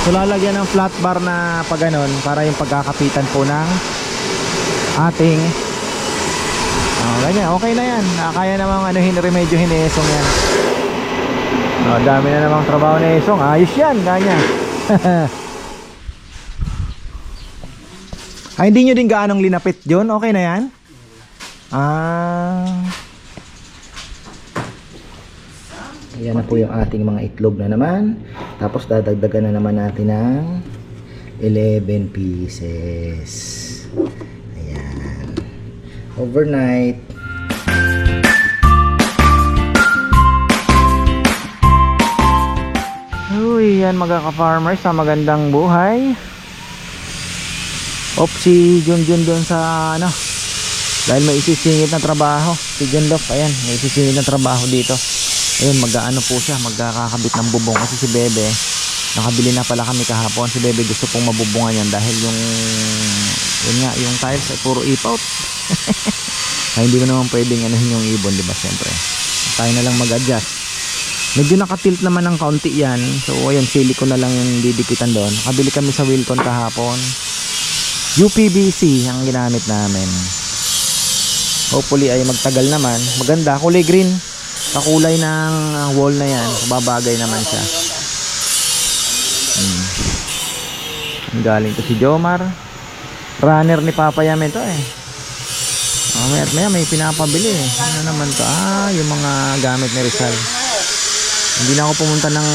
So lalagyan ng flat bar na pag ganun para yung pagkakapitan po ng ating oh, ganyan, okay na yan. Ah, Kaya namang ano, hin remedyo hinesong yan. Oh, dami na namang trabaho ni Esong. Ayos yan, ganyan. Ay, hindi nyo din gaanong linapit yun? Okay na yan? Ah. Ayan na po yung ating mga itlog na naman. Tapos dadagdagan na naman natin ng 11 pieces. Ayan. Overnight. Uy, yan mga ka-farmers sa magandang buhay. Op si Junjun doon sa ano. Dahil may isisingit na trabaho. Si John Love, ayan, may isisingit na trabaho dito. Ayun, mag-ano po siya, magkakabit ng bubong kasi si Bebe, nakabili na pala kami kahapon. Si Bebe gusto pong mabubungan yan dahil yung yun nga, yung tiles ay puro ipout. ay hindi mo naman pwedeng anuhin yung ibon, di ba? Siyempre. Tayo na lang mag-adjust. Medyo nakatilt naman ng kaunti yan. So, ayan, silicone na lang yung didikitan doon. Nakabili kami sa Wilcon kahapon. UPVC ang ginamit namin. Hopefully ay magtagal naman. Maganda, kulay green. Kakulay ng uh, wall na yan. Babagay naman siya. Hmm. Galing to si Jomar. Runner ni Papa Yamen to eh. Oh, maya, maya may pinapabili eh. Ano naman to? Ah, yung mga gamit ni Rizal. Hindi na ako pumunta ng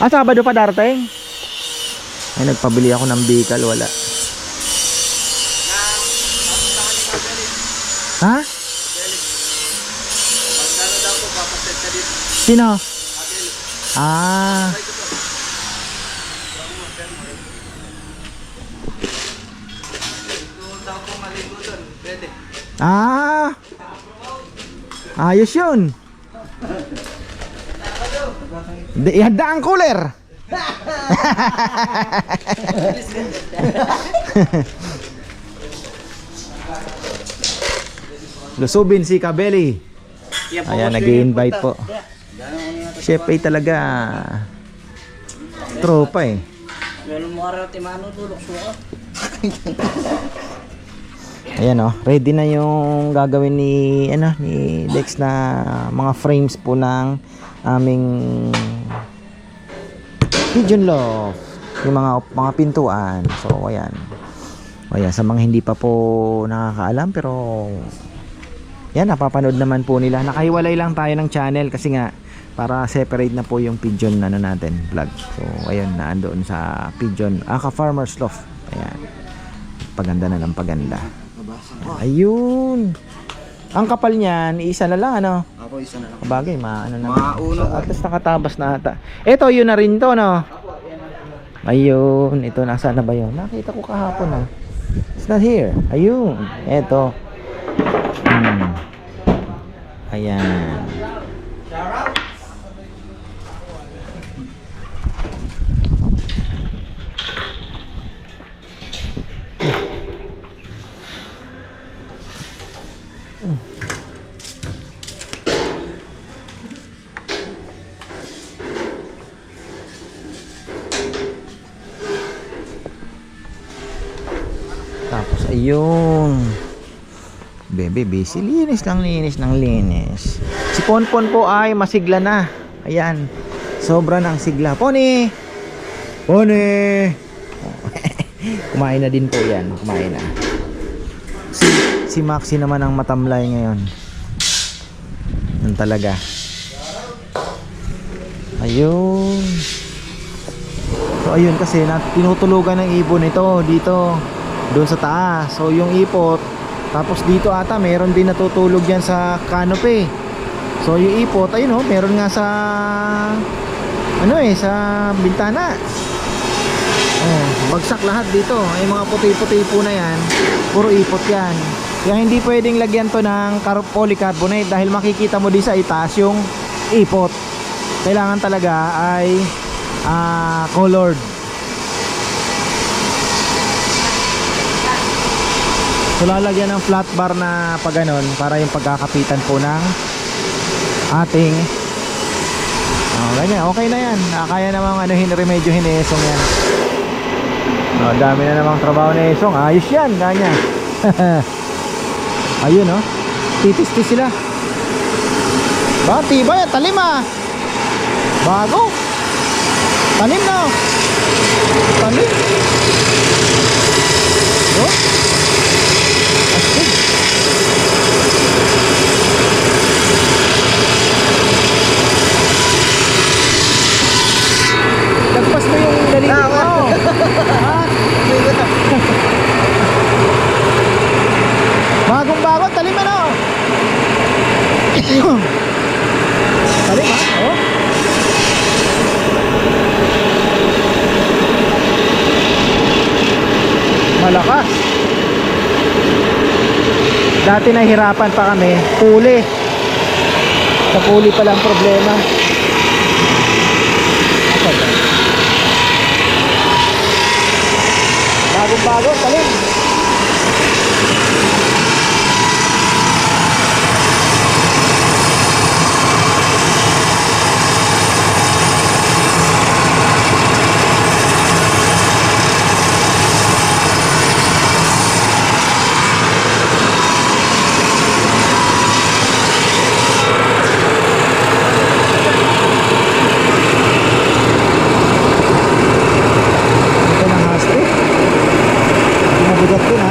Ah, Sabado pa darating? Ay, nagpabili ako ng bikal, wala. Sino? Ah. Ah. Ayos yun. Ihanda ang cooler. Lusubin si Kabeli. Ayan, nag invite po. Chef ay talaga tropa eh. Ayan oh, ready na yung gagawin ni ano ni Dex na mga frames po ng aming pigeon loft. Yung mga mga pintuan. So ayan. Ayan, sa mga hindi pa po nakakaalam pero yan, napapanood naman po nila. Nakahiwalay lang tayo ng channel kasi nga para separate na po yung pigeon ano natin vlog. So ayun, naandoon sa pigeon Aka Farmer's Loft. Ayan. Paganda na lang paganda. Ayun. Ang kapal niyan, isa na lang ano. Ako isa na lang. Bagay, maano na. Mauno. So, at least nakatabas na ata. Ito, yun na rin to, no? Ayun, ito, nasa na ba yun? Nakita ko kahapon, ah. It's not here. Ayun, ito. Hmm. Ayan. Tapos, ayun. Bebe, busy. Linis lang linis ng linis. Si Ponpon po ay masigla na. Ayan. Sobra ng sigla. Pony! Pony! Kumain na din po yan. Kumain na. Si, si Maxi naman ang matamlay ngayon. Yan talaga. Ayun. So ayun kasi na, tinutulugan ng ibon ito dito doon sa taas. So yung ipot tapos dito ata meron din natutulog yan sa canopy. So yung ipot ayun oh, meron nga sa ano eh sa bintana. Oh, bagsak lahat dito. Ay mga puti-puti po na yan. Puro ipot yan. Kaya hindi pwedeng lagyan to ng car- polycarbonate dahil makikita mo din sa itaas yung ipot. Kailangan talaga ay ah colored. So lalagyan ng flat bar na pag ganon para yung pagkakapitan po ng ating oh, ganyan, okay na yan. Ah, kaya namang ano, hin remedyo hinesong yan. Oh, dami na namang trabaho ni Esong. Ayos yan, ganyan. Ayun oh. Titis-tis sila. Ba, tibay, talim ah. Bago. Talim na oh. talim oh. astig Lagpas mo yung daliri mo. Ha? Bagong bago, talim ano? talim ha? Oh. Malakas. Dati nahihirapan pa kami, puli. Sa puli pa lang problema. Asan ba? Bagong bago, talim. Ito ng haste. Mabigat din ha.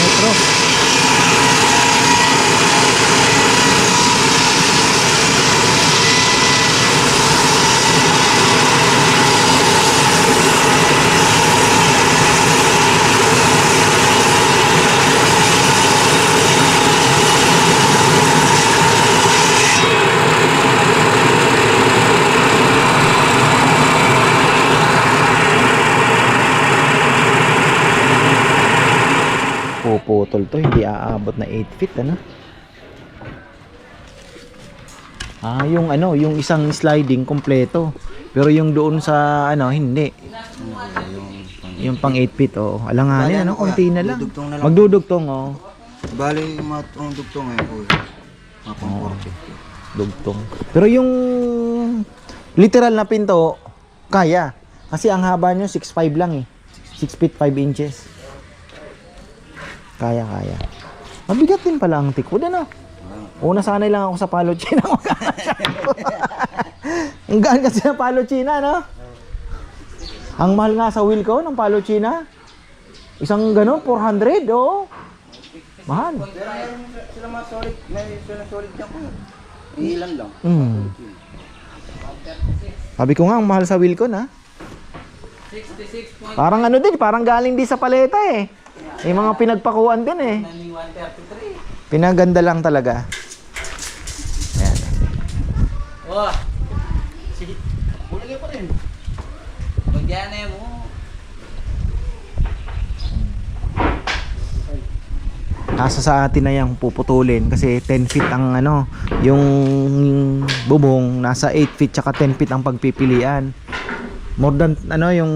Metro. Puputol to, hindi aabot na 8 feet ano. Ah, yung ano, yung isang sliding kompleto. Pero yung doon sa ano, hindi. Yung pang 8 feet, oh. Alanganin, ano, konti na lang. Dudugtong na lang. Magdudugtong, oh. Bali, yung mga dugtong ngayon po. Mga pang 40. Dugtong. Pero yung literal na pinto, kaya. Kasi ang haba nyo, 6'5 lang eh. 6 feet 5 inches. Kaya, kaya. Mabigat din pala ang tikod, ano? Una sanay lang ako sa palo china. ang gaan kasi ng palo china, no? Ang mahal nga sa wheel ko ng palo china. Isang ganun, 400, oo. Mahal. Sila mga solid, may sila solid dyan po. Ilan lang. Mm. Sabi ko nga, ang mahal sa Wilcon, ha? Parang ano din, parang galing din sa paleta eh. May mga pinagpakuan din eh. Pinaganda lang talaga. Ayan. Wah! Sige. Bulagay pa rin. Magyan eh mo. Kaso sa atin na yung puputulin kasi 10 feet ang ano, yung bubong nasa 8 feet tsaka 10 feet ang pagpipilian. More than ano yung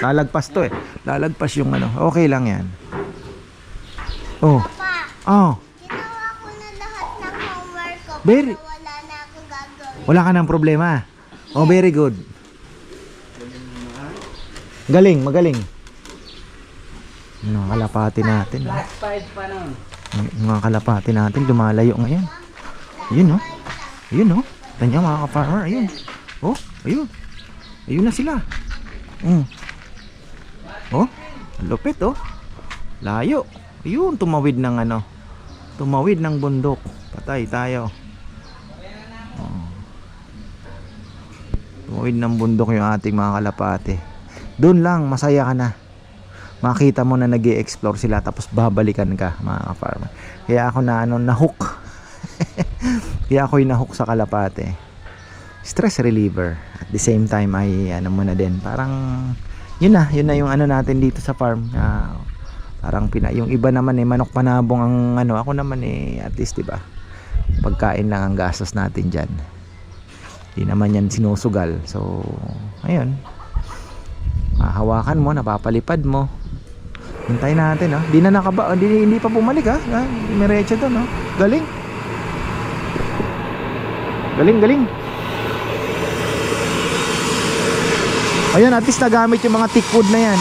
lalagpas to eh. Lalagpas yung ano. Okay lang 'yan. Oh. Oh. Ginawa ko na lahat ng homework ko. Very- wala na akong gagawin. Wala ka ng problema. Oh, very good. Galing, magaling. Ano, kalapati natin. oh. Last five pa nun. Mga kalapati natin lumalayo ngayon. Ayun no. Ayun no. Tanya mga ka-farmer, ayun. Oh, ayun. Ayun na sila. Mm. Oh, ang lupit oh. Layo. Ayun, tumawid ng ano. Tumawid ng bundok. Patay tayo. Oh. Tumawid ng bundok yung ating mga kalapate. Doon lang, masaya ka na makita mo na nag explore sila tapos babalikan ka mga farmer kaya ako na ano na hook Kaya ako'y nahook sa kalapate. Stress reliever. At the same time ay ano mo na din. Parang yun na, yun na yung ano natin dito sa farm. Ah, parang pina, yung iba naman eh manok panabong ang ano, ako naman eh at least 'di ba? Pagkain lang ang gastos natin diyan. Di naman yan sinusugal. So, ayun. Hahawakan mo, napapalipad mo. Hintayin natin, oh. Di na nakaba, hindi, hindi pa bumalik, ha. Ah, Mirecha doon, oh. Galing. Galing, galing. Ayun, at least nagamit yung mga thick wood na yan.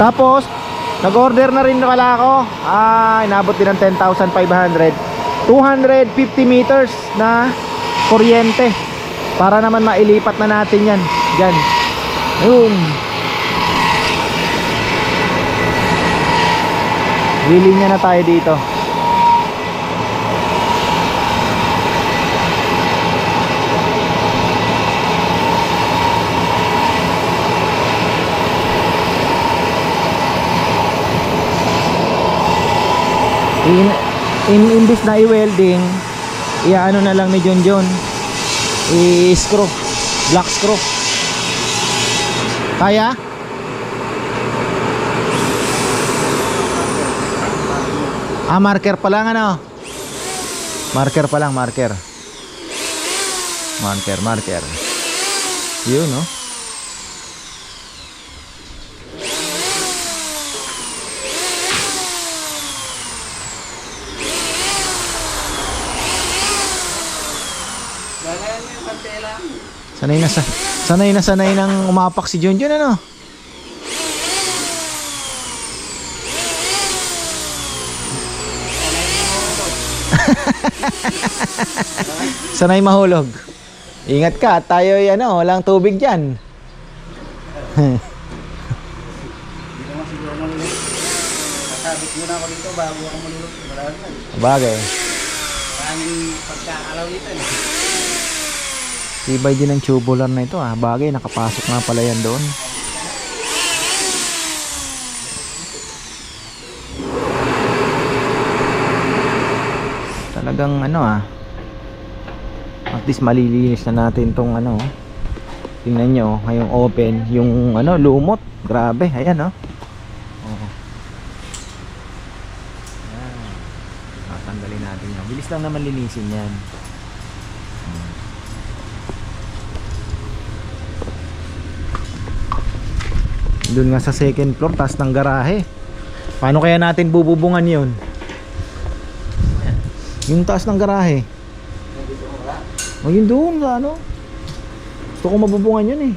Tapos, nag-order na rin pala ako. Ah, inabot din ng 10,500. 250 meters na kuryente. Para naman mailipat na natin yan. Diyan. Ayun. Lilinya na tayo dito. In, in imbis na i-welding iaano na lang ni John John i-screw. Black screw. Kaya? ah marker pa lang ano? Marker pa lang marker. Marker marker. Yun no Gagayan mo yung kante lang. Sanay na sa sanay na sanay nang umapak si John ano sanay mahulog ingat ka tayo ay ano walang tubig dyan Hindi naman siguro malulog. Kasabit muna ako dito bago ako malulog. Marami yan. bagay Maraming pagkakalaw nito. Tibay din ng tubular na ito ah. Bagay nakapasok na pala yan doon. Talagang ano ah. At least malilinis na natin tong ano oh. tingnan nyo ngayong open yung ano lumot. Grabe ayan oh. Oh. Ayan. tatanggalin natin yan. Bilis lang naman linisin yan doon nga sa second floor taas ng garahe. Paano kaya natin bububungan yun? Yung taas ng garahe. O yun doon sa ano? Gusto ko mabubungan yun eh.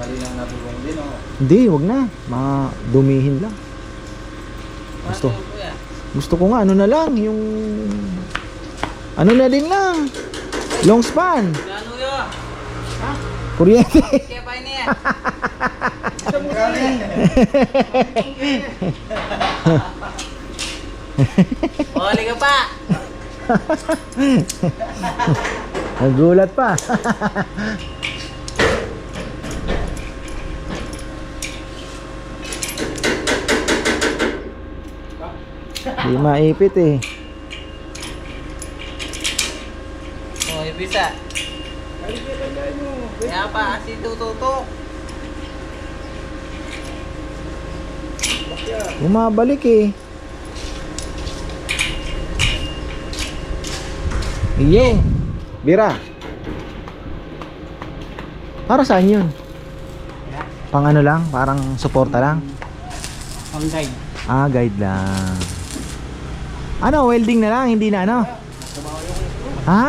Bali lang nabubong din oh. hindi wag na. Madumihin lang. Gusto. Ano gusto ko nga ano na lang yung ano na din lang long span? Kuryente Kaya pa niya. Huli ka pa. nagulat pa Di maipit eh. Oh, yung bisa. Kaya pa kasi tututok. Bumabalik eh. Iyo. Bira. Para saan yun? Pang ano lang? Parang suporta lang? Ang guide. Ah, guide lang. Ano, welding na lang, hindi na ano? Ha?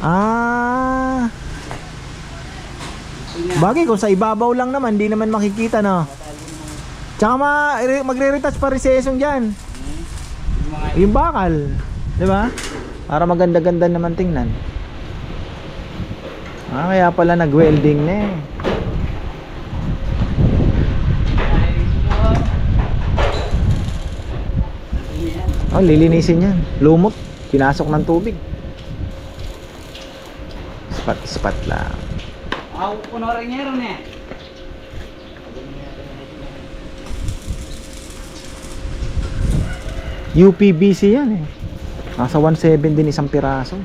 Ah. Bagay kung sa ibabaw lang naman, hindi naman makikita no. Tsaka ma magre-retouch pa rin si Esong dyan. Yung bakal. Di ba? Para maganda-ganda naman tingnan. Ah, kaya pala nag-welding na eh. Oh, lilinisin yan. Lumot. Pinasok ng tubig. Spat, spat lang. Ako puno rin yero niya. UPVC yan eh. Nasa 1.7 din isang piraso.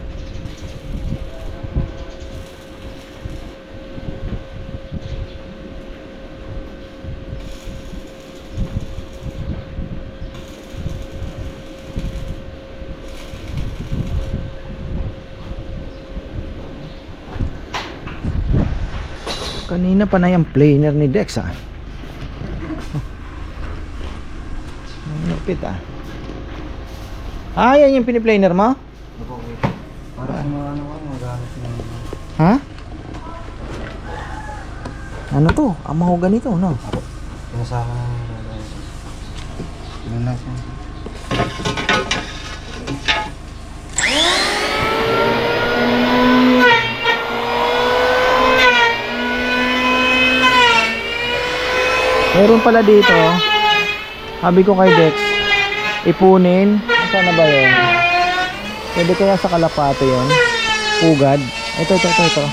Kanina pa na yung planer ni Dex ah. Lupit ah. Ah, yan yung piniplaner mo? Para sa mga ano ko, magamit ng... Ha? Ano to? Ang mahogany to, no? Pinasama ng... Yun na Meron pala dito. Sabi ko kay Dex, ipunin. Saan na ba yun? Pwede kaya sa kalapate yun? Pugad. Ito, ito, ito, ito.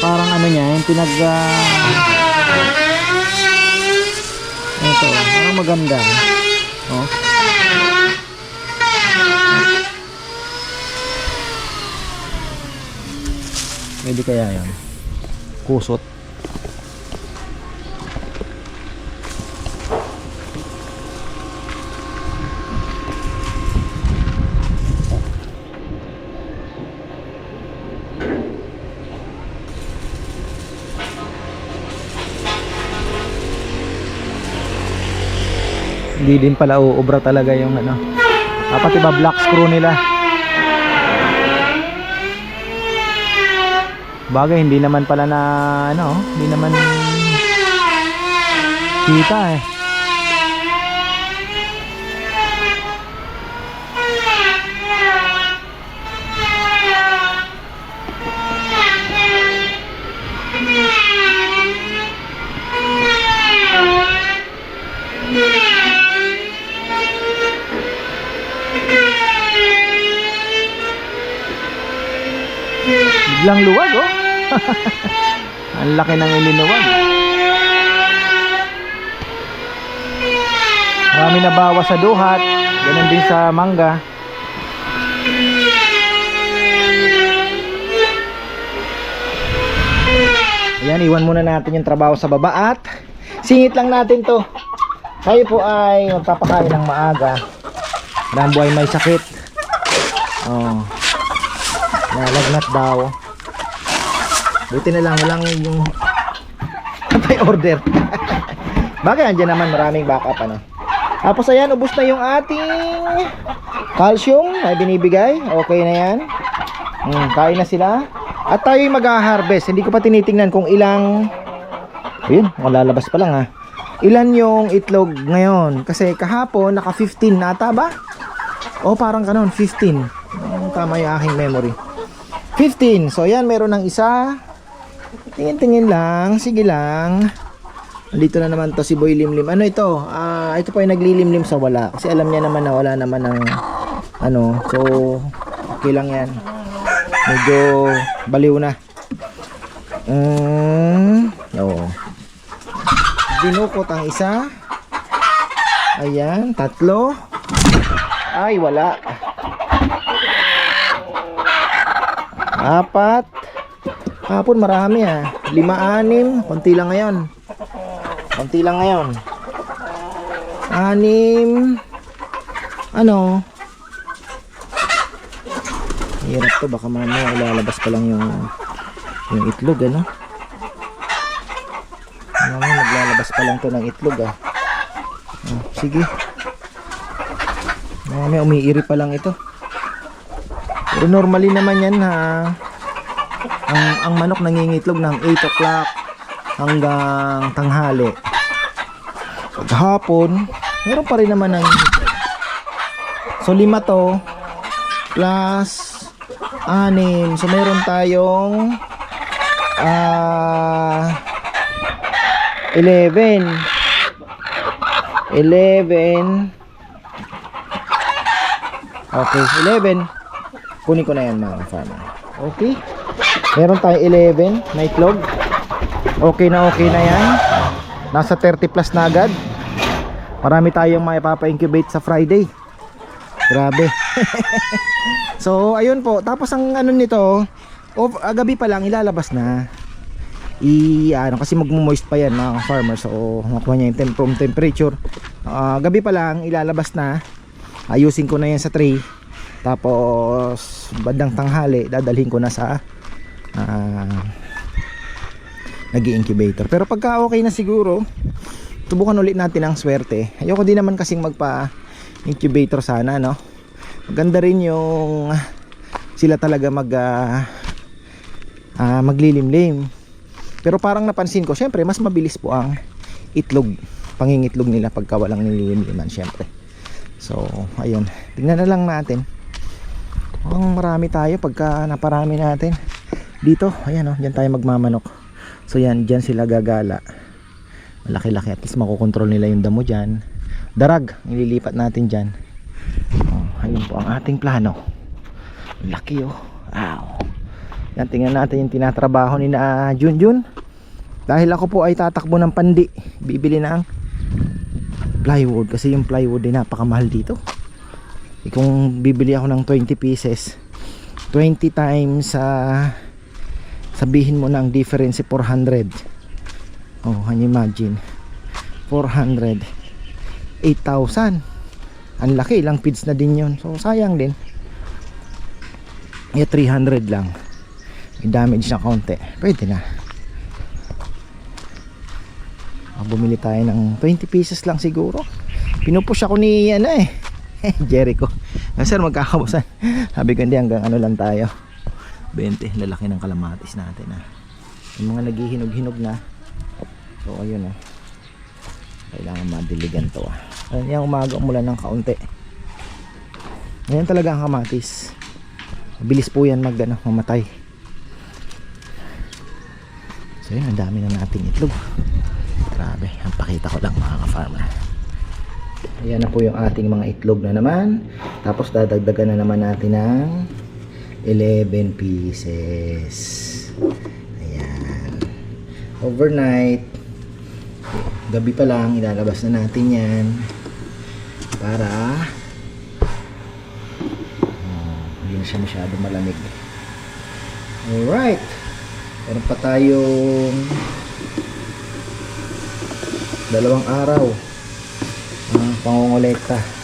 Parang ano niya, yung pinag... ah, ito, parang maganda. Oh. Pwede kaya yun? Kusot. Hindi din pala uubra talaga yung ano. Dapat iba black screw nila. Bagay hindi naman pala na ano, hindi naman kita eh. Biglang luwag oh. Ang laki ng ilinuwag. Marami na bawas sa duhat. Ganun din sa mangga. Ayan, iwan muna natin yung trabaho sa baba at singit lang natin to. Kayo po ay magpapakain ng maaga. Dahil buhay may sakit. Oh. Nalagnat daw. Buti na lang walang yung antay order. Bagay andyan naman maraming backup ano. Tapos ayan, ubos na yung ating calcium na binibigay. Okay na yan. Hmm, kain na sila. At tayo'y mag-harvest. Hindi ko pa tinitingnan kung ilang Ayun, lalabas pa lang ha. Ilan yung itlog ngayon? Kasi kahapon naka 15 na ata ba? O parang kanon, 15. Hmm, Tama yung aking memory. 15. So yan, meron ng isa. Tingin-tingin lang. Sige lang. Dito na naman to si Boy Limlim. Ano ito? Ah, ito pa yung naglilimlim sa wala. Kasi alam niya naman na wala naman ng ano. So, okay lang yan. Medyo baliw na. Mm, oo. Dinukot ang isa. Ayan, tatlo. Ay, wala. Apat. Hapon marami ah. Lima, anim. Konti lang ngayon. Konti lang ngayon. Anim. Ano? Hirap to. Baka mamaya ilalabas pa lang yung yung itlog ano. Mamaya naglalabas pa lang to ng itlog ah. Oh, sige. Mamaya umiiri pa lang ito. Pero normally naman yan ha. Ang, ang manok nangingitlog ng 8 o'clock hanggang tanghali. Paghapon, meron pa rin naman ng So lima to plus anim. So meron tayong ah 11 11 Okay, 11 Kunin ko na yan mga farmer Okay Meron tayong 11 na itlog Okay na okay na yan Nasa 30 plus na agad Marami tayong maipapa-incubate sa Friday. Grabe. so, ayun po. Tapos ang ano nito, of, ah, gabi pa lang ilalabas na. I ano kasi magmo-moist pa yan mga farmer. So, makuha niya yung temp room temperature. Ah, gabi pa lang ilalabas na. Ayusin ko na yan sa tray. Tapos bandang tanghali dadalhin ko na sa ah, nag-incubator. Pero pagka okay na siguro, subukan ulit natin ang swerte. Ayoko din naman kasing magpa incubator sana, no? Maganda rin yung sila talaga mag ah, ah, maglilimlim. Pero parang napansin ko, syempre mas mabilis po ang itlog, pangingitlog nila pagka walang nililimliman, syempre. So, ayun. Tingnan na lang natin. Ang marami tayo pagka naparami natin. Dito, ayan oh, diyan tayo magmamanok. So yan, diyan sila gagala. Malaki-laki at least makokontrol nila yung damo diyan. Darag, nililipat natin diyan. Oh, ayun po ang ating plano. Laki oh. Wow. Yan, tingnan natin yung tinatrabaho ni na Junjun. Dahil ako po ay tatakbo ng pandi, bibili ng plywood kasi yung plywood ay napakamahal dito. Eh, kung bibili ako ng 20 pieces, 20 times sa sabihin mo na ang difference ay 400. Oh, can you imagine? 400 8,000 ang laki, ilang feeds na din yun. So sayang din. Eh 300 lang. May damage na konti. Pwede na. Ah, bumili tayo ng 20 pieces lang siguro. Pinupush ako ni ano eh Jericho. Ah, sir magkakabusan. Sabi ko hindi hanggang ano lang tayo 20 lalaki ng kalamatis natin ah. yung mga naghihinog-hinog na. So ayun ah. Kailangan madiligan to ah. Ayun yung umaga umulan ng kaunti. Ngayon talaga ang kamatis. Mabilis po yan mag ano, mamatay. So yun ang dami na nating itlog. Grabe ang pakita ko lang mga ka-farmer. Ayan na po yung ating mga itlog na naman. Tapos dadagdagan na naman natin ng 11 pieces. Ayan. Overnight. Gabi pa lang ilalabas na natin yan. Para oh, hindi na siya masyado malamig. Alright. Meron pa tayong dalawang araw ang pangongolekta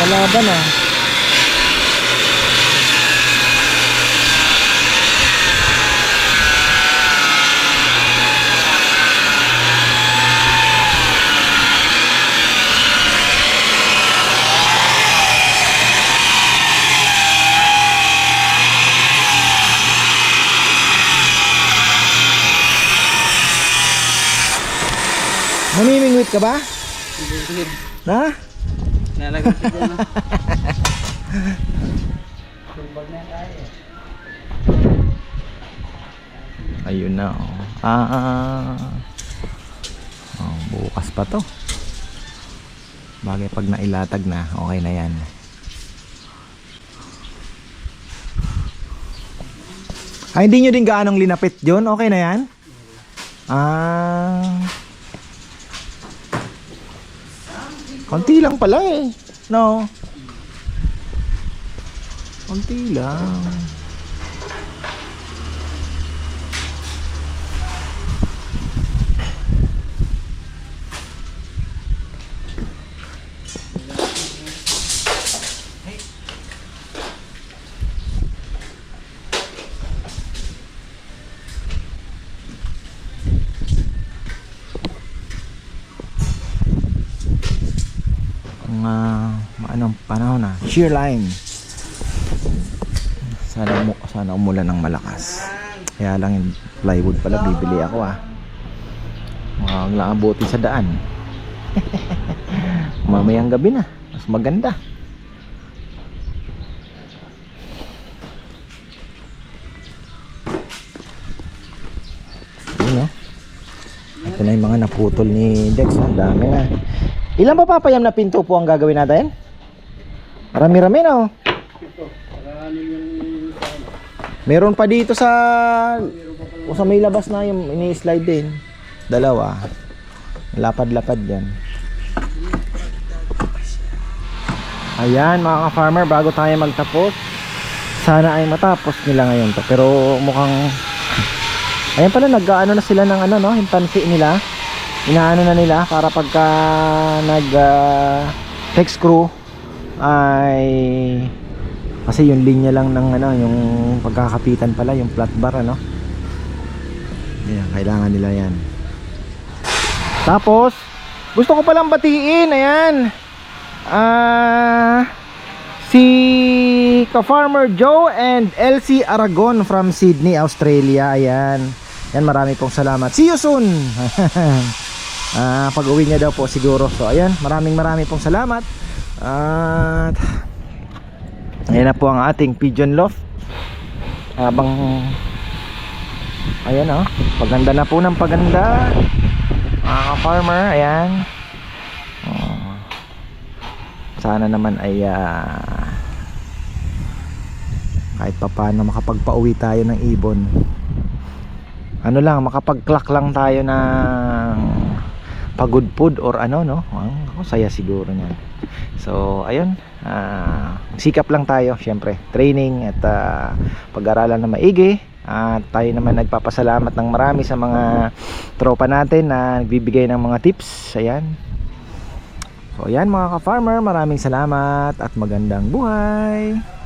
Kalaban ah. Mamimingwit ka ba? Ha? Nalagay ko dyan. Tumbag na tayo. Ayun na oh. Ah, ah. Oh, bukas pa to. Bagay pag nailatag na, okay na yan. Ay, hindi nyo din gaanong linapit yun? Okay na yan? Ah. Konti lang pala eh. No. Konti lang. mga anong panahon na. Shear line. Sana umu sana umulan ng malakas. Kaya lang yung plywood pala bibili ako ah. Huwag lang abuti sa daan. Mamayang gabi na. Mas maganda. Yun oh ito na yung mga naputol ni Dex. Ang dami na. Ilan ba papayam na pinto po ang gagawin natin? Marami-rami na oh. Meron pa dito sa o sa may labas na yung ini-slide din. Dalawa. Lapad-lapad yan. Ayan mga ka-farmer, bago tayo magtapos, sana ay matapos nila ngayon to. Pero mukhang Ayan pala nag-ano na sila ng ano no, yung pansi nila. Inaano na nila para pagka nag ah, text crew ay kasi yung linya lang ng ano, yung pagkakapitan pala, yung flat bar ano. Ayan, kailangan nila yan. Tapos, gusto ko palang batiin, ayan. Ah, si ka-farmer Joe and Elsie Aragon from Sydney, Australia. Ayan. Yan, marami pong salamat. See you soon. ah, pag-uwi niya daw po siguro. So, ayan, maraming maraming pong salamat. At ayan na po ang ating pigeon loft. Habang ayan oh, paganda na po ng paganda. Mga ka-farmer, ayan. Oh. Sana naman ay ah, kahit papaano makapagpauwi tayo ng ibon ano lang makapag-clock lang tayo ng pagudpud or ano no? Ang saya siguro niyan. So ayun ah, sikap lang tayo syempre. Training at ah, pag-aralan na maigi. At tayo naman nagpapasalamat ng marami sa mga tropa natin na nagbibigay ng mga tips. Ayan. So ayan mga ka-farmer, maraming salamat at magandang buhay.